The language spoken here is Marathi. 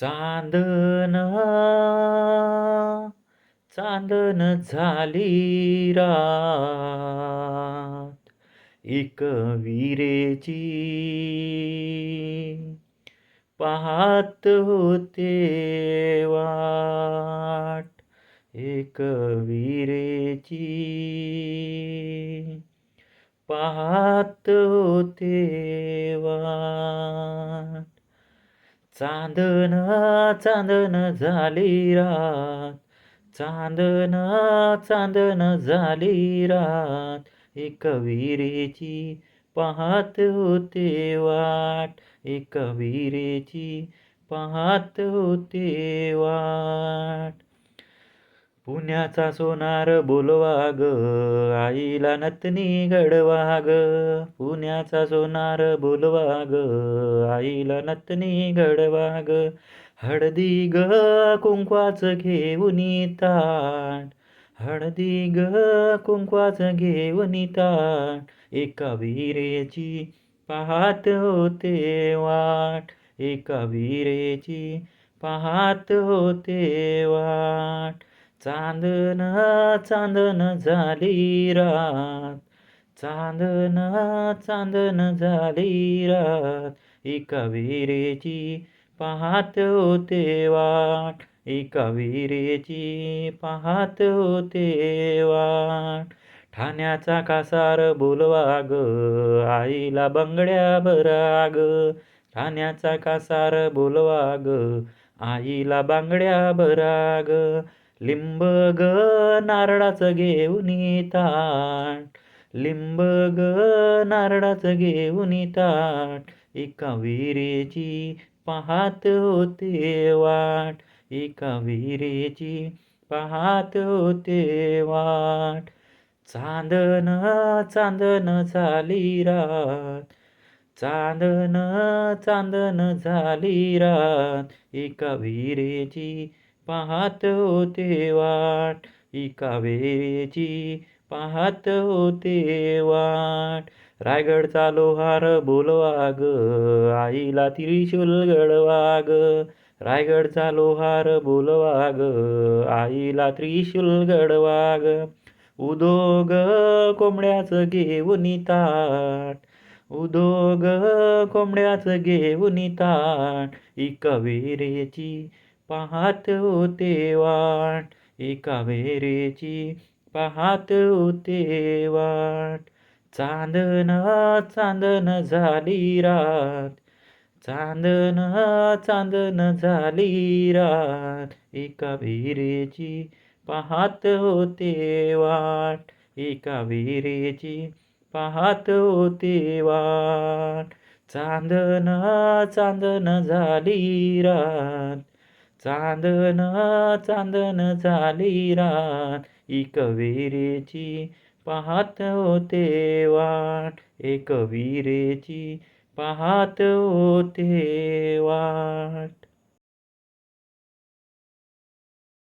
चांदन चांदन झाली रात. एक विरेची पाहत होते वाट. एक विरेची पाहत होते वाट. चांदन चांदन झाली रात. चांदन चांदन झाली रात. एक विरेची पाहत होते वाट. एक विरेची पाहत होते वाट. पुण्याचा सोनार बोलवा ग आईला नतनी घडवा ग पुण्याचा सोनार बोलवा ग आईला नतनी घडवा ग हळदी ग कुंकवाच घेऊन ताट हळदी ग कुंकवाच घेऊन ताट एका विरेची पाहत होते वाट. एका विरेची पाहत होते वाट. चांदन चांदन झाली रात. चांदन चांदन झाली रात. एका विरेची पाहत होते वाट. एका विरेची पाहत होते वाट. ठाण्याचा कासार बोलवा ग आईला बंगड्या भरा ग ठाण्याचा कासार बोलवा ग आईला बांगड्या भरा ग लिंब ग नारळाचं घेऊन ताट. लिंब ग नारळाचं घेऊन ताट. एका विरेची पाहत होते वाट. एका विरेची पाहत होते वाट. चांदन चांदन झाली रात. चांदन चांदन झाली रात. एका विरेची पाहत होते वाट. एका विरेची पाहत होते वाट. रायगडचा लोहार बोलवा ग आईला त्रिशूल गडवाग रायगडचा लोहार बोलवाग आईला त्रिशूल गडवाग उदोग कोंबड्याचं घेऊन ताट. उदोग कोंबड्याचं घेऊन ताट. एका विरेची पाहत होते वाट. एका वेरेची पाहत होते वाट. चांदन चांदन झाली रात. चांदन चांदन झाली रात. एका विरेची पाहत होते वाट. एका विरेची पाहत होते वाट. चांदन चांदन झाली रात. चांदन चांदन झाली रात एक विरेची पाहत होते वाट एक विरेची पाहत होते वाट.